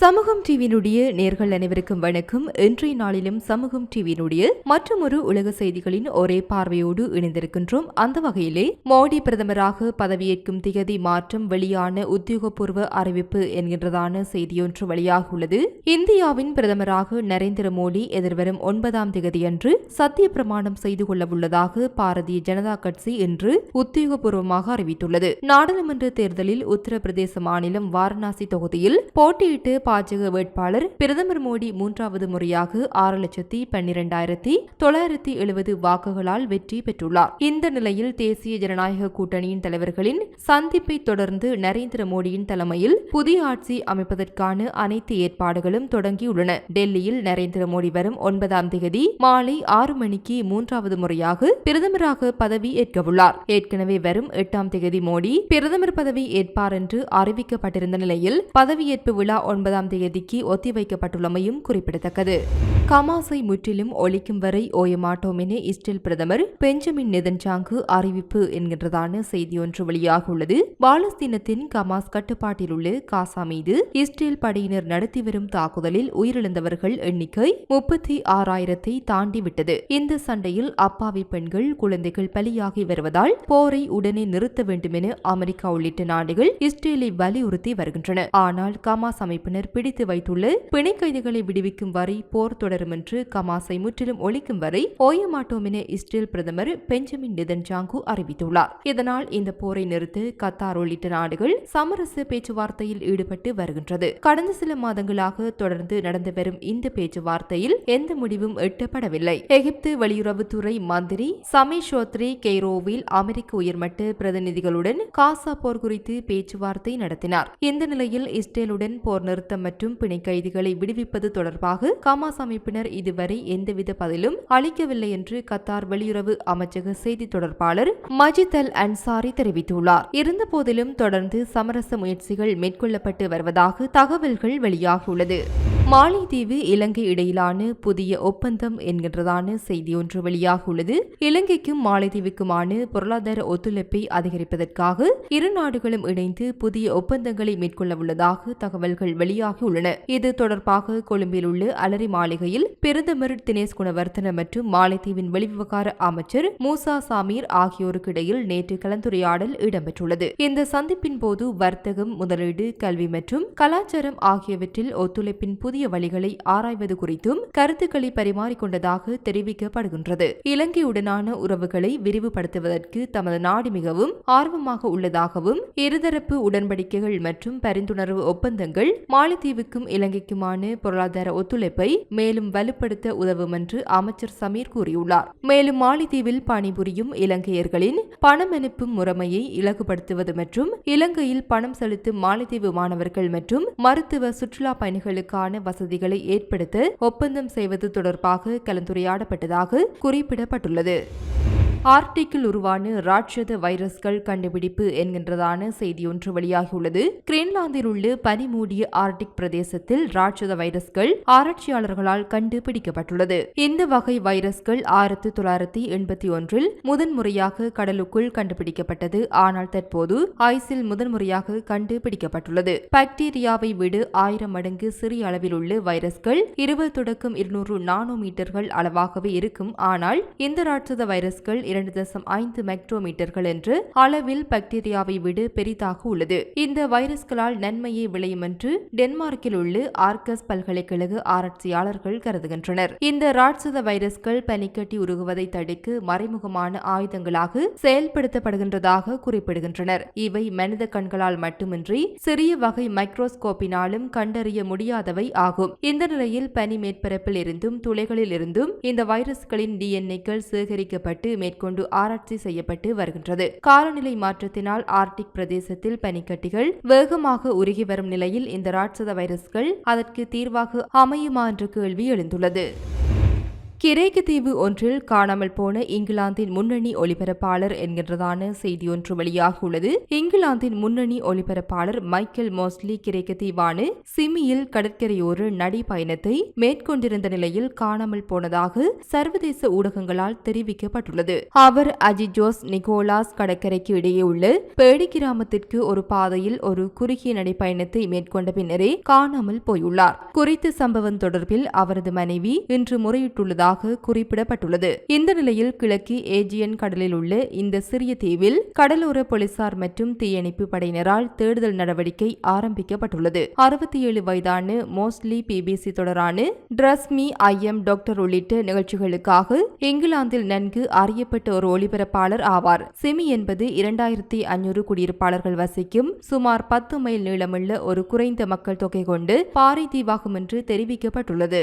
சமூகம் டிவியினுடைய நேர்கள் அனைவருக்கும் வணக்கம். இன்றைய நாளிலும் சமூகம் டிவியினுடைய மற்றொரு உலக செய்திகளின் ஒரே பார்வையோடு இணைந்திருக்கின்றோம். அந்த வகையிலே மோடி பிரதமராக பதவியேற்கும் திகதி மாற்றம் வெளியான உத்தியோகபூர்வ அறிவிப்பு என்கின்றதான செய்தியொன்று வெளியாகியுள்ளது. இந்தியாவின் பிரதமராக நரேந்திர மோடி எதிர்வரும் ஒன்பதாம் திகதியன்று சத்திய பிரமாணம் செய்து கொள்ளவுள்ளதாக பாரதிய ஜனதா கட்சி இன்று உத்தியோகபூர்வமாக அறிவித்துள்ளது. நாடாளுமன்ற தேர்தலில் உத்தரப்பிரதேச மாநிலம் வாரணாசி தொகுதியில் போட்டியிட்டு பாஜக வேட்பாளர் பிரதமர் மோடி மூன்றாவது முறையாக ஆறு லட்சத்தி பன்னிரண்டாயிரத்தி தொள்ளாயிரத்தி எழுபது வாக்குகளால் வெற்றி பெற்றுள்ளார். இந்த நிலையில் தேசிய ஜனநாயக கூட்டணியின் தலைவர்களின் சந்திப்பை தொடர்ந்து நரேந்திர மோடியின் தலைமையில் புதிய ஆட்சி அமைப்பதற்கான அனைத்து ஏற்பாடுகளும் தொடங்கியுள்ளன. டெல்லியில் நரேந்திர மோடி வரும் ஒன்பதாம் தேதி மாலை ஆறு மணிக்கு மூன்றாவது முறையாக பிரதமராக பதவி ஏற்கவுள்ளார். ஏற்கனவே வரும் எட்டாம் தேதி மோடி பிரதமர் பதவி ஏற்பார் என்று அறிவிக்கப்பட்டிருந்த நிலையில் பதவியேற்பு விழா ஒன்பதாம் ஒன்பதாம் தேதிக்கு ஒத்திவைக்கப்பட்டுள்ளமையும் குறிப்பிடத்தக்கது. கமாஸை முற்றிலும் ஒழிக்கும் வரை ஓயமாட்டோம் என இஸ்ரேல் பிரதமர் பெஞ்சமின் நெதன்சாங்கு அறிவிப்பு என்கின்றதான செய்தி செய்தியொன்று வெளியாகியுள்ளது. பாலஸ்தீனத்தின் கமாஸ் கட்டுப்பாட்டில் உள்ள காசா மீது இஸ்ரேல் படையினர் நடத்தி வரும் தாக்குதலில் உயிரிழந்தவர்கள் எண்ணிக்கை முப்பத்தி ஆறாயிரத்தை தாண்டிவிட்டது. இந்த சண்டையில் அப்பாவி பெண்கள் குழந்தைகள் பலியாகி வருவதால் போரை உடனே நிறுத்த வேண்டும் என அமெரிக்கா உள்ளிட்ட நாடுகள் இஸ்ரேலை வலியுறுத்தி வருகின்றன. ஆனால் கமாஸ் அமைப்பினர் பிடித்து வைத்துள்ள. பிணை கைதிகளை விடுவிக்கும் வரை போர் தொடரும் என்று கமாஸை முற்றிலும் ஒழிக்கும் வரை ஓயமாட்டோம் என இஸ்ரேல் பிரதமர் பெஞ்சமின் நெதன்ஜாங்கு அறிவித்துள்ளார். இதனால் இந்த போரை நிறுத்த கத்தார் உள்ளிட்ட நாடுகள் சமரச பேச்சுவார்த்தையில் ஈடுபட்டு வருகின்றது. கடந்த சில மாதங்களாக தொடர்ந்து நடந்து வரும் இந்த பேச்சுவார்த்தையில் எந்த முடிவும் எட்டப்படவில்லை. எகிப்து வெளியுறவுத்துறை மந்திரி சமேஷோத்ரி கெய்ரோவில் அமெரிக்க உயர்மட்ட பிரதிநிதிகளுடன் காசா போர் குறித்து பேச்சுவார்த்தை நடத்தினார். இந்த நிலையில் இஸ்ரேலுடன் போர் நிறுத்தம் மற்றும் பிணை கைதிகளை விடுவிப்பது தொடர்பாக கமாஸ் அமைப்பினர் இதுவரை எந்தவித பதிலும் அளிக்கவில்லை என்று கத்தார் வெளியுறவு அமைச்சக செய்தி தொடர்பாளர் மஜித் அல் அன்சாரி தெரிவித்துள்ளார். இருந்தபோதிலும் தொடர்ந்து சமரச முயற்சிகள் மேற்கொள்ளப்பட்டு வருவதாக தகவல்கள் வெளியாகியுள்ளது. மாலைதீவு இலங்கை இடையிலான புதிய ஒப்பந்தம் என்கின்றதான செய்தி செய்தியொன்று வெளியாகியுள்ளது. இலங்கைக்கும் மாலைதீவுக்குமான பொருளாதார ஒத்துழைப்பை அதிகரிப்பதற்காக இரு நாடுகளும் இணைந்து புதிய ஒப்பந்தங்களை மேற்கொள்ள உள்ளதாக தகவல்கள் வெளியாகியுள்ளன. இது தொடர்பாக கொழும்பில் உள்ள அலரி மாளிகையில் பிரதமர் தினேஷ் குணவர்த்தன மற்றும் மாலைதீவின் வெளிவிவகார அமைச்சர் மூசா சாமீர் ஆகியோருக்கு இடையில் நேற்று கலந்துரையாடல் இடம்பெற்றுள்ளது. இந்த சந்திப்பின் போது வர்த்தகம் முதலீடு கல்வி மற்றும் கலாச்சாரம் ஆகியவற்றில் ஒத்துழைப்பின் புதிய புதிய வழிகளை ஆராய்வது குறித்தும் கருத்துக்களை பரிமாறிக்கொண்டதாக தெரிவிக்கப்படுகின்றது. இலங்கையுடனான உறவுகளை விரிவுபடுத்துவதற்கு தமது நாடு மிகவும் ஆர்வமாக உள்ளதாகவும் இருதரப்பு உடன்படிக்கைகள் மற்றும் பரிந்துணர்வு ஒப்பந்தங்கள் மாலத்தீவுக்கும் இலங்கைக்குமான பொருளாதார ஒத்துழைப்பை மேலும் வலுப்படுத்த உதவும் என்று அமைச்சர் சமீர் கூறியுள்ளார். மேலும் மாலைத்தீவில் பணிபுரியும் இலங்கையர்களின் பணம் அனுப்பும் முறைமையை இலகுபடுத்துவது மற்றும் இலங்கையில் பணம் செலுத்தும் மாலத்தீவு மாணவர்கள் மற்றும் மருத்துவ சுற்றுலா பயணிகளுக்கான வசதிகளை ஏற்படுத்த ஒப்பந்தம் செய்வது தொடர்பாக கலந்துரையாடப்பட்டதாக குறிப்பிடப்பட்டுள்ளது. ஆர்டிக்கில் உருவான ராட்சத வைரஸ்கள் கண்டுபிடிப்பு என்கின்றதான செய்தியொன்று வெளியாகியுள்ளது. கிரீன்லாந்தில் உள்ள பனிமூடிய ஆர்டிக் பிரதேசத்தில் ராட்சத வைரஸ்கள் ஆராய்ச்சியாளர்களால் கண்டுபிடிக்கப்பட்டுள்ளது. இந்த வகை வைரஸ்கள் ஆயிரத்தி தொள்ளாயிரத்தி எண்பத்தி ஒன்றில் முதன்முறையாக கடலுக்குள் கண்டுபிடிக்கப்பட்டது. ஆனால் தற்போது ஐஸில் முதன்முறையாக கண்டுபிடிக்கப்பட்டுள்ளது. பாக்டீரியாவை விட ஆயிரம் மடங்கு சிறிய அளவில் உள்ள வைரஸ்கள் இருபது தொடக்கம் இருநூறு நானோ மீட்டர்கள் அளவாகவே இருக்கும். ஆனால் இந்த ராட்சத வைரஸ்கள் இரண்டு தசம் ஐந்து மைக்ரோமீட்டர்கள் என்று அளவில் பாக்டீரியாவை விட பெரிதாக உள்ளது. இந்த வைரஸ்களால் நன்மையே விளையும் என்று டென்மார்க்கில் உள்ள ஆர்கஸ் பல்கலைக்கழக ஆராய்ச்சியாளர்கள் கருதுகின்றனர். இந்த ராட்சத வைரஸ்கள் பனிக்கட்டி உருகுவதை தடுக்க மறைமுகமான ஆயுதங்களாக செயல்படுத்தப்படுகின்றதாக குறிப்பிடுகின்றனர். இவை மனித கண்களால் மட்டுமின்றி சிறிய வகை மைக்ரோஸ்கோப்பினாலும் கண்டறிய முடியாதவை ஆகும். இந்த நிலையில் பனி மேற்பரப்பில் இருந்தும் துளைகளில் இருந்தும் இந்த வைரஸ்களின் டிஎன்ஏக்கள் சேகரிக்கப்பட்டு மேற்கொண்டு ஆராய்ச்சி செய்யப்பட்டு வருகின்றது. காலநிலை மாற்றத்தினால் ஆர்டிக் பிரதேசத்தில் பனிக்கட்டிகள் வேகமாக உருகி வரும் நிலையில் இந்த ராட்சத வைரஸ்கள் அதற்கு தீர்வாக அமையுமா என்ற கேள்வி எழுந்துள்ளது. கிரேக்கு தீவு ஒன்றில் காணாமல் போன இங்கிலாந்தின் முன்னணி ஒலிபரப்பாளர் என்கின்றதான செய்தி ஒன்று வெளியாகியுள்ளது இங்கிலாந்தின் முன்னணி ஒலிபரப்பாளர் மைக்கேல் மோஸ்லி கிரேக்க தீவான சிமியில் கடற்கரையோர நடைபயணத்தை மேற்கொண்டிருந்த நிலையில் காணாமல் போனதாக சர்வதேச ஊடகங்களால் தெரிவிக்கப்பட்டுள்ளது. அவர் அஜிஜோஸ் நிகோலாஸ் கடற்கரைக்கு இடையே உள்ள பேடி கிராமத்திற்கு ஒரு பாதையில் ஒரு குறுகிய நடைப்பயணத்தை மேற்கொண்ட பின்னரே காணாமல் போயுள்ளார். குறித்த சம்பவம் தொடர்பில் அவரது மனைவி இன்று முறையிட்டுள்ளதாக குறிப்பிடப்பட்டுள்ளது. இந்த நிலையில் கிழக்கு ஏஜியன் கடலில் உள்ள இந்த சிறிய தீவில் கடலோர போலீசார் மற்றும் தீயணைப்பு படையினரால் தேடுதல் நடவடிக்கை ஆரம்பிக்கப்பட்டுள்ளது. அறுபத்தி ஏழு வயதான மோஸ்ட்லி பிபிசி தொடரான ட்ரஸ் மீ ஐஎம் டாக்டர் உள்ளிட்ட நிகழ்ச்சிகளுக்காக இங்கிலாந்தில் நன்கு அறியப்பட்ட ஒரு ஒளிபரப்பாளர் ஆவார். சிமி என்பது இரண்டாயிரத்தி ஐநூறு குடியிருப்பாளர்கள் வசிக்கும் சுமார் பத்து மைல் நீளமுள்ள ஒரு குறைந்த மக்கள் தொகை கொண்டு பாறை தீவாகும் என்று தெரிவிக்கப்பட்டுள்ளது.